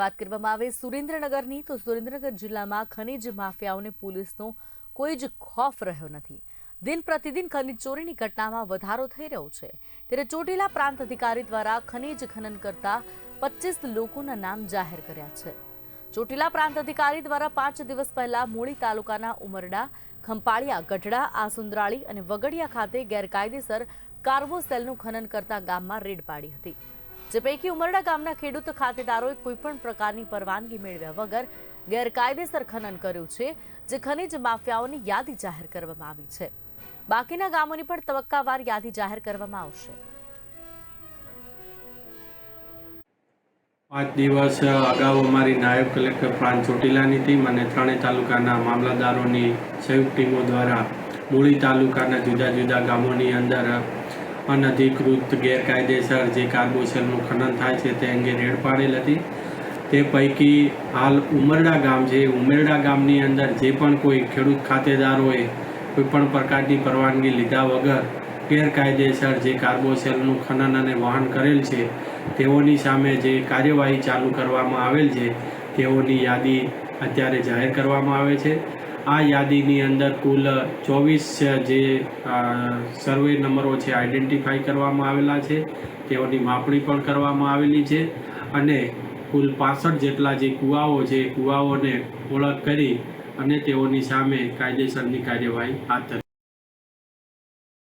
વાત કરવામાં આવે સુરેન્દ્રનગરની, તો સુરેન્દ્રનગર જિલ્લામાં ખનીજ માફિયાઓને પોલીસનો કોઈ જ ખોફ રહ્યો નથી. દિન પ્રતિદિન ખનીજ ચોરીની ઘટનામાં વધારો થઈ રહ્યો છે. ત્યારે ચોટીલા પ્રાંત અધિકારી દ્વારા ખનીજ ખનન કરતા પચીસ લોકોના નામ જાહેર કર્યા છે. ચોટીલા પ્રાંત અધિકારી દ્વારા પાંચ દિવસ પહેલા મૂળી તાલુકાના ઉમરડા, ખંપાળિયા, ગઢડા, આસુંદરાળી અને વગડિયા ખાતે ગેરકાયદેસર કાર્બોસેલનું ખનન કરતા ગામમાં રેડ પાડી હતી. જે પૈકી ઉમરડા ગામના ખેડૂત ખાતેદારોએ કોઈપણ પ્રકારની પરવાનગી મેળવ્યા વગર ગેરકાયદેસર ખનન કર્યું છે, જે ખનિજ માફિયાઓની યાદી જાહેર કરવામાં આવી છે. બાકીના ગામોની પણ તબક્કાવાર યાદી જાહેર કરવામાં આવશે. પાંચ દિવસ અગાઉ અમારી નાયબ કલેક્ટર પ્રાંત ચોટીલાની ટીમ અને ત્રણેય તાલુકાના મામલતદારોની સંયુક્ત ટીમો દ્વારા મૂળી તાલુકાના જુદા જુદા ગામોની અંદર અનધિકૃત ગેરકાયદેસર જે કાર્બોસેલનું ખનન થાય છે તે અંગે રેડ પાડેલ હતી. તે પૈકી હાલ ઉમરડા ગામ છે. ઉમરડા ગામની અંદર જે પણ કોઈ ખેડૂત ખાતેદારોએ કોઈ પણ પ્રકારની પરવાનગી લીધા વગર ગેરકાયદેસર જે કાર્બોસેલનું ખનન અને વહન કરેલ છે, તેઓની સામે જે કાર્યવાહી ચાલુ કરવામાં આવેલ છે, તેઓની યાદી અત્યારે જાહેર કરવામાં આવે છે. આ યાદીની અંદર કુલ ચોવીસ જે સર્વે નંબરો છે આઈડેન્ટિફાઈ કરવામાં આવેલા છે. તેઓની માપણી પણ કરવામાં આવેલી છે અને કુલ પાસઠ જેટલા જે કુવાઓ છે કુવાઓને ઓળખ કરી અને તેઓની સામે કાયદેસરની કાર્યવાહી હાથ ધરી